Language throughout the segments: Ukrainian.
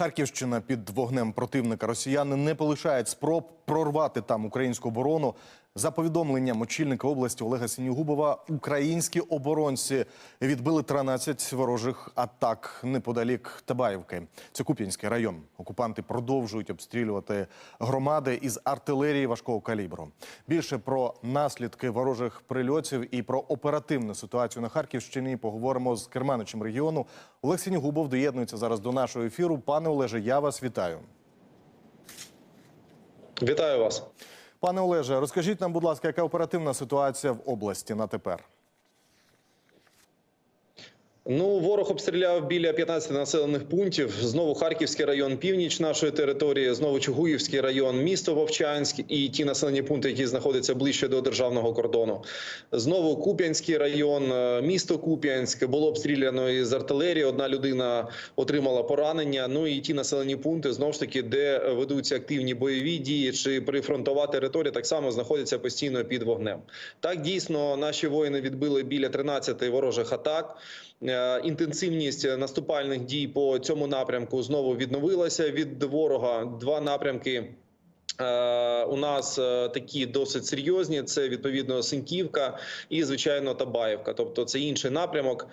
Харківщина під вогнем противника. Росіяни не полишають спроб прорвати там українську оборону. За повідомленням очільника області Олега Сінігубова, українські оборонці відбили 13 ворожих атак неподалік Табаївки. Це Куп'янський район. Окупанти продовжують обстрілювати громади із артилерії важкого калібру. Більше про наслідки ворожих прильотів і про оперативну ситуацію на Харківщині поговоримо з керманичем регіону. Олег Сінігубов доєднується зараз до нашого ефіру. Пане Олеже, я вас вітаю. Вітаю вас. Пане Олеже, розкажіть нам, будь ласка, яка оперативна ситуація в області на тепер? Ну, ворог обстріляв біля 15 населених пунктів. Знову Харківський район, північ нашої території, знову Чугуївський район, місто Вовчанськ і ті населені пункти, які знаходяться ближче до державного кордону. Знову Куп'янський район, е, місто Куп'янськ було обстріляно із артилерії. Одна людина отримала поранення. Ну і ті населені пункти знову ж таки, де ведуться активні бойові дії чи прифронтова територія, так само знаходяться постійно під вогнем. Так дійсно наші воїни відбили біля 13 ворожих атак. Е, Інтенсивність наступальних дій по цьому напрямку знову відновилася від ворога. Два напрямки. е, У нас е, такі досить серйозні. Це відповідно Синьківка і звичайно Табаївка. Тобто це інший напрямок.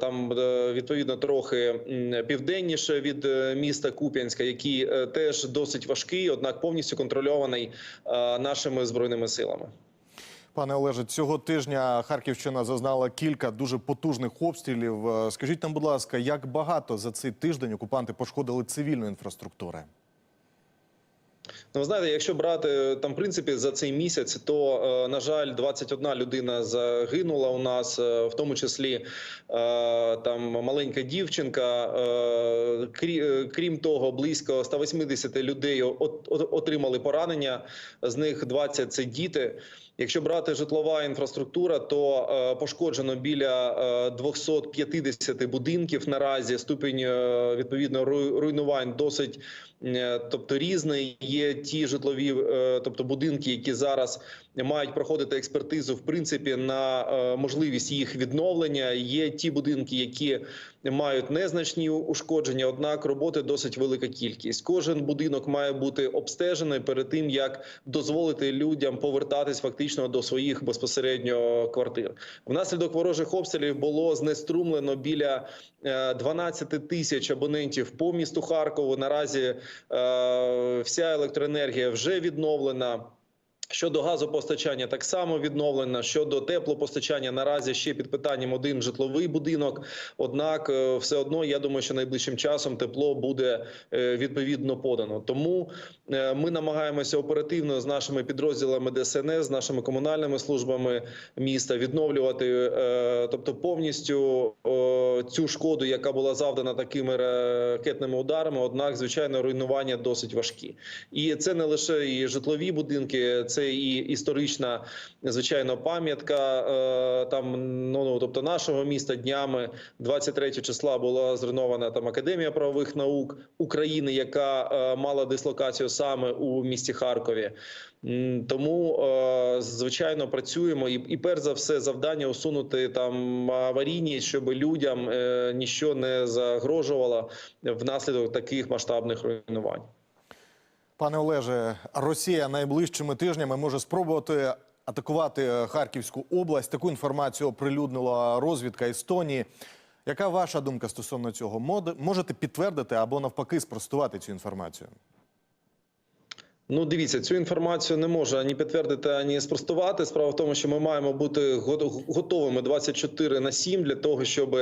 Там відповідно трохи південніше від міста Куп'янська, який теж досить важкий, однак повністю контрольований нашими збройними силами. Пане Олеже, цього тижня Харківщина зазнала кілька дуже потужних обстрілів. Е, Скажіть нам, будь ласка, як багато за цей тиждень окупанти пошкодили цивільної інфраструктури? Ну, знаєте, якщо брати там в принципі за цей місяць, то е, на жаль, 21 людина загинула у нас, е, в тому числі е, там маленька дівчинка. Е, крі- е, Крім того, близько 180 людей от- от- отримали поранення. З них 20 – це діти. Якщо брати житлова інфраструктура, то е, пошкоджено біля е, 250 будинків наразі. Ступінь е, відповідно руйнувань досить е, тобто різний. Є ті житлові, е, тобто будинки, які зараз мають проходити експертизу, в принципі, на е, можливість їх відновлення. Є ті будинки, які мають незначні ушкодження однак роботи досить велика кількість. Кожен будинок має бути обстежений перед тим, як дозволити людям повертатись фактично до своїх безпосередньо квартир. Внаслідок ворожих обстрілів було знеструмлено біля е, 12 тисяч абонентів по місту Харкову. Наразі е, вся електроенергія вже відновлена. Щодо газопостачання так само відновлено. Щодо теплопостачання наразі ще під питанням один житловий будинок. Однак, е, все одно я думаю, що найближчим часом тепло буде е, відповідно подано. Тому е, ми намагаємося оперативно з нашими підрозділами ДСНС, з нашими комунальними службами міста відновлювати, тобто повністю цю шкоду, яка була завдана такими ракетними ударами. Однак, звичайно, руйнування досить важкі, і це не лише і житлові будинки, це і історична звичайно пам'ятка е, там. Ну, ну тобто нашого міста днями 23 числа була зруйнована там академія правових наук України, яка е, мала дислокацію саме у місті Харкові. Тому е, звичайно працюємо і, і перш за все завдання усунути там аварійність, щоб людям е, ніщо не загрожувало внаслідок таких масштабних руйнувань. Пане Олеже, Росія найближчими тижнями може спробувати атакувати Харківську область. Таку інформацію оприлюднила розвідка Естонії. Яка ваша думка стосовно цього? Можете підтвердити або навпаки спростувати цю інформацію? Ну, дивіться, цю інформацію не можу ані підтвердити, ані спростувати. Справа в тому, що ми маємо бути го- готовими 24 на 7 для того, щоб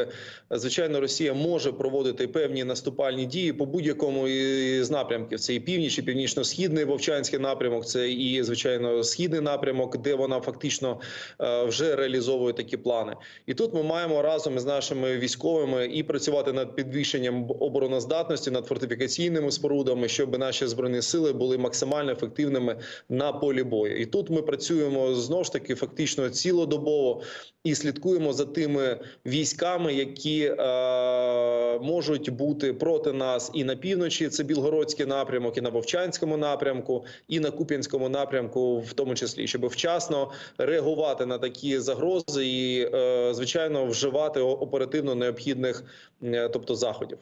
звичайно Росія може проводити певні наступальні дії по будь-якому із напрямків. Це і північ, і північно-східний вовчанський напрямок, це і звичайно східний напрямок, де вона фактично е, вже реалізовує такі плани. І тут ми маємо разом із нашими військовими і працювати над підвищенням обороноздатності, над фортифікаційними спорудами, щоб наші збройні сили були максимально ефективними на полі бою. І тут ми працюємо знову ж таки фактично цілодобово і слідкуємо за тими військами, які е, можуть бути проти нас і на півночі. Це Білгородський напрямок, і на Вовчанському напрямку, і на Куп'янському напрямку, в тому числі, щоб вчасно реагувати на такі загрози і, е, звичайно, вживати оперативно необхідних, е, тобто заходів.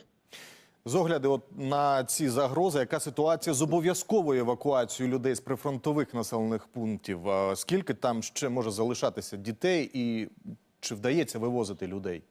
З огляду от на ці загрози, яка ситуація з обов'язковою евакуацією людей з прифронтових населених пунктів? Скільки там ще може залишатися дітей, і чи вдається вивозити людей?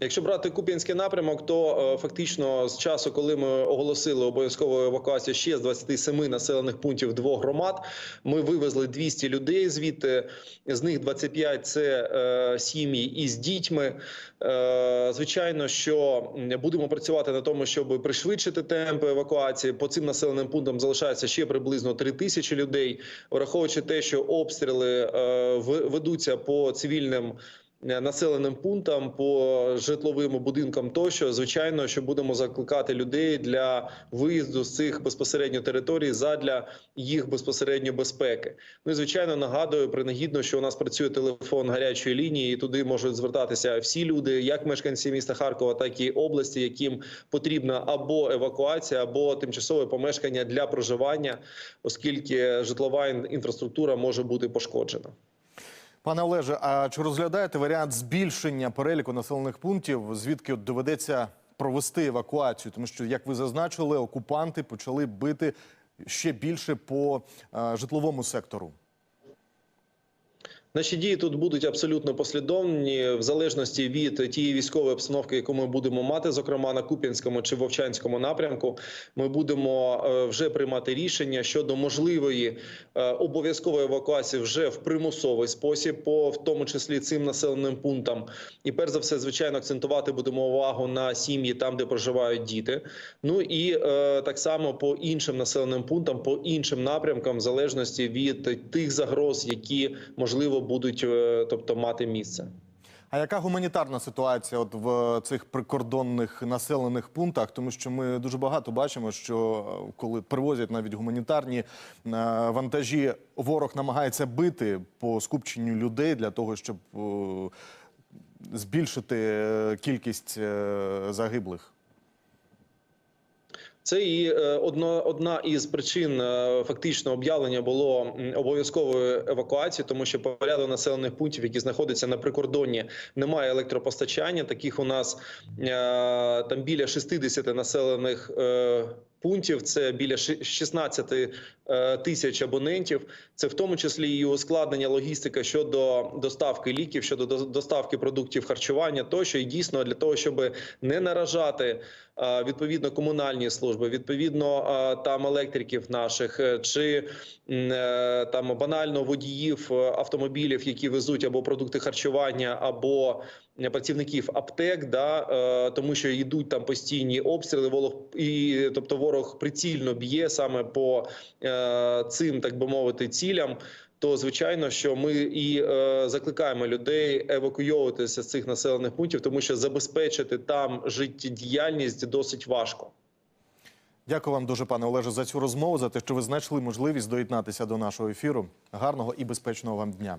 Якщо брати Куп'янський напрямок, то е, фактично з часу, коли ми оголосили обов'язкову евакуацію ще з 27 населених пунктів двох громад, ми вивезли 200 людей звідти. З них 25 – це е, сім'ї із дітьми. Е, звичайно, що будемо працювати на тому, щоб пришвидшити темпи евакуації. По цим населеним пунктам залишається ще приблизно 3 тисячі людей, враховуючи те, що обстріли е, ведуться по цивільним населеним пунктам, по житловим будинкам тощо, звичайно, що будемо закликати людей для виїзду з цих безпосередньо територій задля їх безпосередньо безпеки. Ну і звичайно нагадую принагідно, що у нас працює телефон гарячої лінії, і туди можуть звертатися всі люди, як мешканці міста Харкова, так і області, яким потрібна або евакуація, або тимчасове помешкання для проживання, оскільки житлова інфраструктура може бути пошкоджена. Пане Олеже, а чи розглядаєте варіант збільшення переліку населених пунктів, звідки доведеться провести евакуацію? Тому що, як ви зазначили, окупанти почали бити ще більше по е, житловому сектору. Наші дії тут будуть абсолютно послідовні в залежності від тієї військової обстановки, яку ми будемо мати, зокрема на Куп'янському чи Вовчанському напрямку. Ми будемо е, вже приймати рішення щодо можливої е, обов'язкової евакуації вже в примусовий спосіб, по в тому числі цим населеним пунктам. І перш за все, звичайно, акцентувати будемо увагу на сім'ї там, де проживають діти. Ну і е, так само по іншим населеним пунктам, по іншим напрямкам, в залежності від тих загроз, які можливо будуть, е, тобто мати місце. А яка гуманітарна ситуація от в цих прикордонних населених пунктах? Тому що ми дуже багато бачимо, що е, коли привозять навіть гуманітарні е, вантажі, ворог намагається бити по скупченню людей для того, щоб е, збільшити е, кількість е, загиблих. Це і е, одно, одна із причин е, фактично об'явлення було обов'язковою евакуації, тому що по ряду населених пунктів, які знаходяться на прикордонні, немає електропостачання. Таких у нас е, там біля 60 населених. Пунктів це біля ши- 16 е, тисяч абонентів. Це в тому числі і ускладнення логістика щодо доставки ліків, щодо до- доставки продуктів харчування, тощо і дійсно для того, щоб не наражати е, відповідно комунальні служби, відповідно е, там електриків наших чи там банально водіїв автомобілів, які везуть або продукти харчування, або працівників аптек, да е, тому що йдуть там постійні обстріли. Ворог і тобто ворог прицільно б'є саме по е, цим, так би мовити, цілям. То звичайно, що ми і е, закликаємо людей евакуйовуватися з цих населених пунктів, тому що забезпечити там життєдіяльність досить важко. Дякую вам дуже, пане Олеже, за цю розмову, за те, що ви знайшли можливість доєднатися до нашого ефіру. Гарного і безпечного вам дня.